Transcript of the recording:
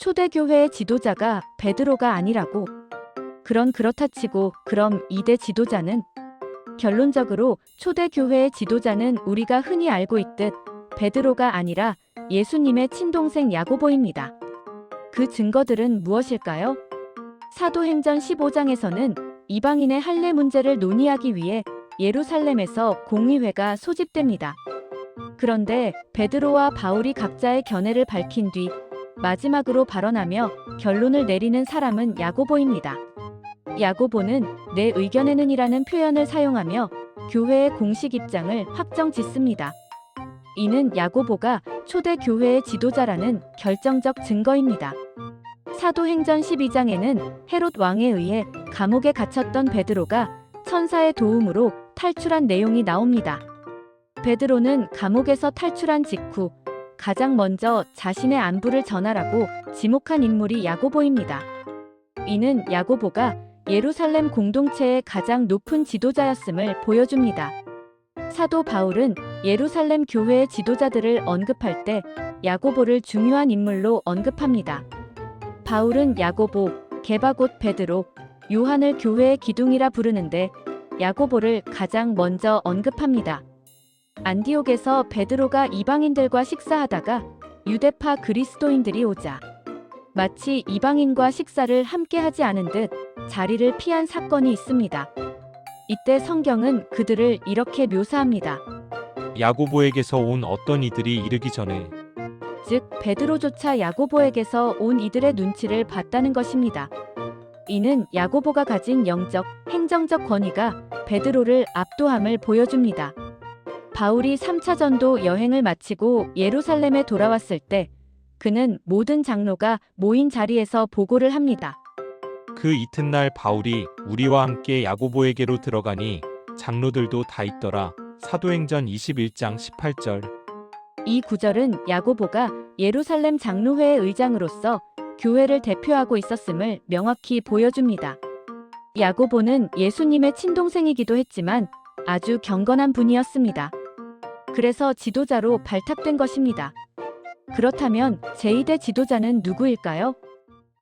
초대교회의 지도자가 베드로가 아니라고. 그런 그렇다 치고 그럼 이대 지도자는? 결론적으로 초대교회의 지도자는 우리가 흔히 알고 있듯 베드로가 아니라 예수님의 친동생 야고보입니다. 그 증거들은 무엇일까요? 사도행전 15장에서는 이방인의 할례 문제를 논의하기 위해 예루살렘에서 공의회가 소집됩니다. 그런데 베드로와 바울이 각자의 견해를 밝힌 뒤 마지막으로 발언하며 결론을 내리는 사람은 야고보입니다. 야고보는 내 의견에는 이라는 표현을 사용하며 교회의 공식 입장을 확정 짓습니다. 이는 야고보가 초대 교회의 지도자라는 결정적 증거입니다. 사도행전 12장에는 헤롯 왕에 의해 감옥에 갇혔던 베드로가 천사의 도움으로 탈출한 내용이 나옵니다. 베드로는 감옥에서 탈출한 직후 가장 먼저 자신의 안부를 전하라고 지목한 인물이 야고보입니다. 이는 야고보가 예루살렘 공동체의 가장 높은 지도자였음을 보여줍니다. 사도 바울은 예루살렘 교회의 지도자들을 언급할 때 야고보를 중요한 인물로 언급합니다. 바울은 야고보, 게바곧 베드로, 요한을 교회의 기둥이라 부르는데 야고보를 가장 먼저 언급합니다. 안디옥에서 베드로가 이방인들과 식사하다가 유대파 그리스도인들이 오자 마치 이방인과 식사를 함께 하지 않은 듯 자리를 피한 사건이 있습니다. 이때 성경은 그들을 이렇게 묘사합니다. 야고보에게서 온 어떤 이들이 이르기 전에 즉 베드로조차 야고보에게서 온 이들의 눈치를 봤다는 것입니다. 이는 야고보가 가진 영적, 행정적 권위가 베드로를 압도함을 보여줍니다. 바울이 3차 전도 여행을 마치고 예루살렘에 돌아왔을 때 그는 모든 장로가 모인 자리에서 보고를 합니다. 그 이튿날 바울이 우리와 함께 야고보에게로 들어가니 장로들도 다 있더라. 사도행전 21장 18절. 이 구절은 야고보가 예루살렘 장로회의 의장으로서 교회를 대표하고 있었음을 명확히 보여줍니다. 야고보는 예수님의 친동생이기도 했지만 아주 경건한 분이었습니다. 그래서 지도자로 발탁된 것입니다. 그렇다면 제2대 지도자는 누구일까요?